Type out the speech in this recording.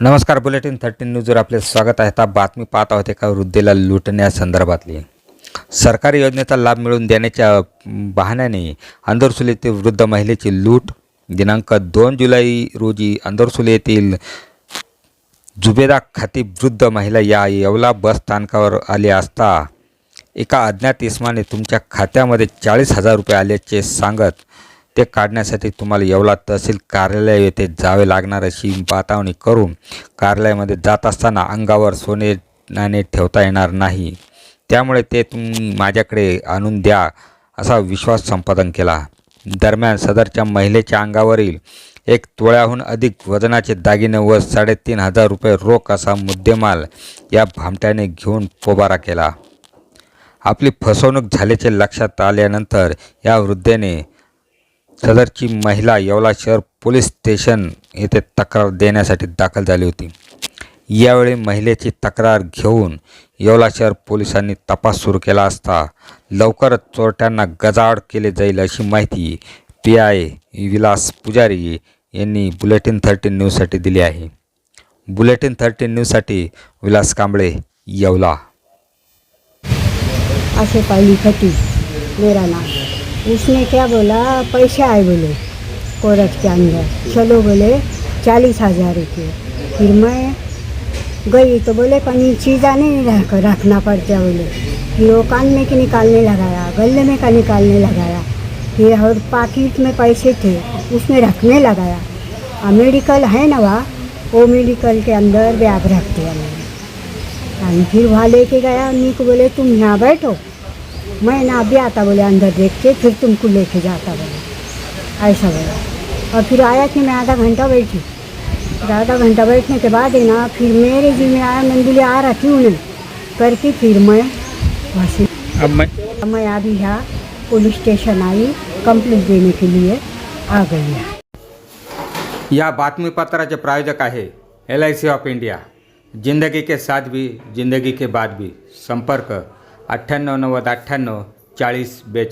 नमस्कार bulletin thirteen न्यूजवर आपले स्वागत आहे. आता बातमी पाहत आहोत एका वृद्धेला लुटण्यासंदर्भातली सरकारी योजनेचा लाभ मिळवून देण्याच्या बहाण्याने अंदरसुल येथील वृद्ध महिलेची लूट. दिनांक दोन जुलै रोजी अंदरसुल येथील जुबेदा खाती वृद्ध महिला या येवला बस स्थानकावर आली असता एका अज्ञात इसमाने तुमच्या खात्यामध्ये चाळीस हजार रुपये आल्याचे सांगत ते काढण्यासाठी तुम्हाला येवला तहसील कार्यालय येथे जावे लागणार अशी बतावणी करून कार्यालयामध्ये जात असताना अंगावर सोने नाणे ठेवता येणार नाही. त्यामुळे ते तुम्ही माझ्याकडे आणून द्या असा विश्वास संपादन केला. दरम्यान सदरच्या महिलेच्या अंगावरील एक तोळ्याहून अधिक वजनाचे दागिने व साडेतीन हजार रुपये रोख असा मुद्देमाल या भामट्याने घेऊन पोबारा केला. आपली फसवणूक झाल्याचे लक्षात आल्यानंतर या वृद्धेने सदरची महिला येवला शहर पोलीस स्टेशन येथे तक्रार देण्यासाठी दाखल झाली होती. यावेळी महिलेची तक्रार घेऊन येवला शहर पोलिसांनी तपास सुरू केला असता लवकरच चोरट्यांना गजाआड केले जाईल अशी माहिती पी आय विलास पुजारी यांनी बुलेटिन थर्टीन न्यूजसाठी दिली आहे. बुलेटिन थर्टीन न्यूजसाठी विलास कांबळे येवला. आसे पाली खटी मेरा नाम उसने क्या बोला? पैसे आए बोले कोरस के अंदर। चलो बोले चालीस हजार रुपये। फिर मैं गई तो बोले कहीं चीज़ा नहीं रख रखना पड़ता बोले। फिर वो कान में के निकालने लगाया गले में का निकालने लगाया। फिर और पाकिट में पैसे थे उसमें रखने लगाया। और मेडिकल है ना वहाँ? वो मेडिकल के अंदर बैग रखते हैं। और फिर वहाँ लेके गया उन्हीं को बोले तुम यहाँ बैठो। मैं ना अभी आता बोले अंदर देख के फिर तुमको लेके जाता बोले। ऐसा बोला। और फिर आया कि मैं आधा घंटा बैठी। फिर आधा घंटा बैठने के बाद है ना फिर मेरे जी में आया मैंने बोली आ रहा क्यों नहीं? करके फिर मैं वहाँ अब मैं मैं अभी यहाँ पुलिस स्टेशन आई कंप्लेंट देने के लिए आ गई है। या बातमीपत्राचे प्रायोजक आहे L I C of India जिंदगी के साथ भी जिंदगी के बाद भी संपर्क अठ्ठ्याण्णव नव्वद अठ्ठ्याण्णव चाळीस बेचाळीस.